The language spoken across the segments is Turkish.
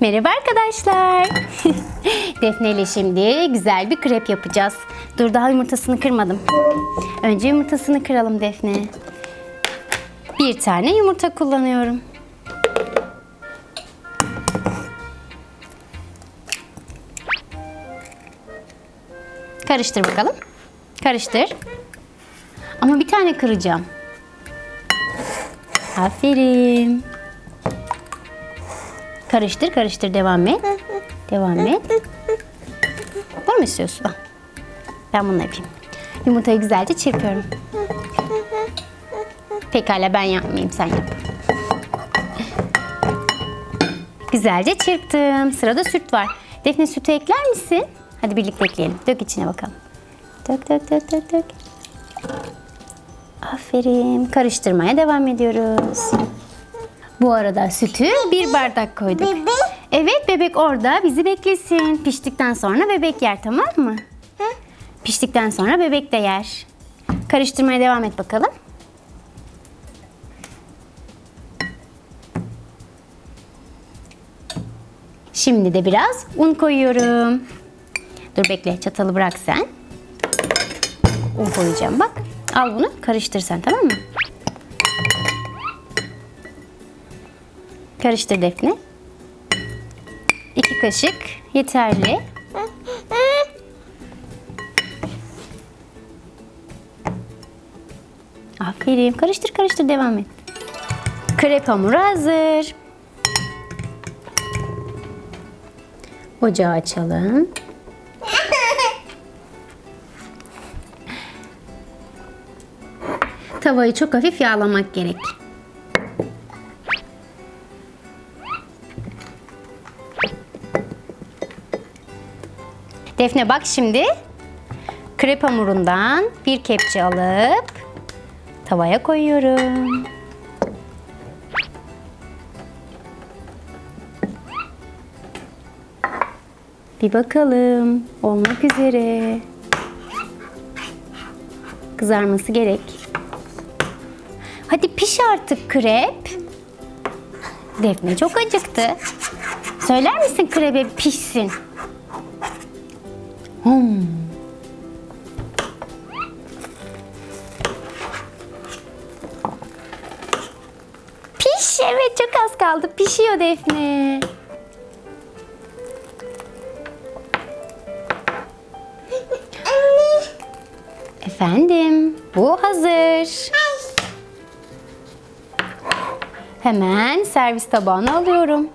Merhaba arkadaşlar. Defne ile şimdi güzel bir krep yapacağız. Dur daha yumurtasını kırmadım. Önce yumurtasını kıralım Defne. Bir tane yumurta kullanıyorum. Karıştır bakalım. Karıştır. Ama bir tane kıracağım. Aferin. Karıştır, karıştır. Devam et. Devam et. Bunu mu istiyorsun? Al. Ben bunu yapayım. Yumurtayı güzelce çırpıyorum. Pekala ben yapmayayım, sen yap. Güzelce çırptım. Sırada süt var. Defne sütü ekler misin? Hadi birlikte ekleyelim. Dök içine bakalım. Dök, dök, dök, dök, dök. Aferin. Karıştırmaya devam ediyoruz. Bu arada sütü bir bardak koyduk. Bebek? Evet bebek orada bizi beklesin. Piştikten sonra bebek yer tamam mı? Piştikten sonra bebek de yer. Karıştırmaya devam et bakalım. Şimdi de biraz un koyuyorum. Dur bekle çatalı bırak sen. Un koyacağım bak. Al bunu karıştır sen tamam mı? Karıştır Defne. İki kaşık yeterli. Aferin. Karıştır karıştır devam et. Krep hamuru hazır. Ocağı açalım. Tavayı çok hafif yağlamak gerek. Defne bak şimdi krep hamurundan bir kepçe alıp tavaya koyuyorum. Bir bakalım. Olmak üzere. Kızarması gerek. Hadi piş artık krep. Defne çok acıktı. Söyler misin krebe pişsin? Hmm. Piş evet çok az kaldı. Pişiyor Defne. Anne. Efendim bu hazır. Hemen servis tabağına alıyorum.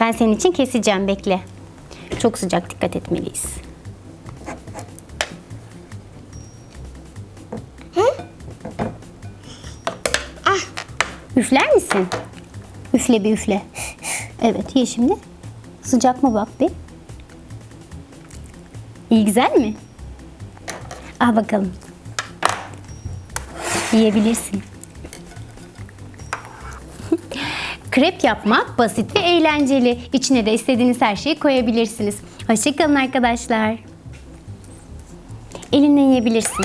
Ben senin için keseceğim bekle. Çok sıcak dikkat etmeliyiz. Ah. Üfler misin? Üfle bir üfle. Evet ye şimdi. Sıcak mı bak bir. İyi güzel mi? Al bakalım. Yiyebilirsin. Krep yapmak basit ve eğlenceli. İçine de istediğiniz her şeyi koyabilirsiniz. Hoşçakalın arkadaşlar. Elinle yiyebilirsin.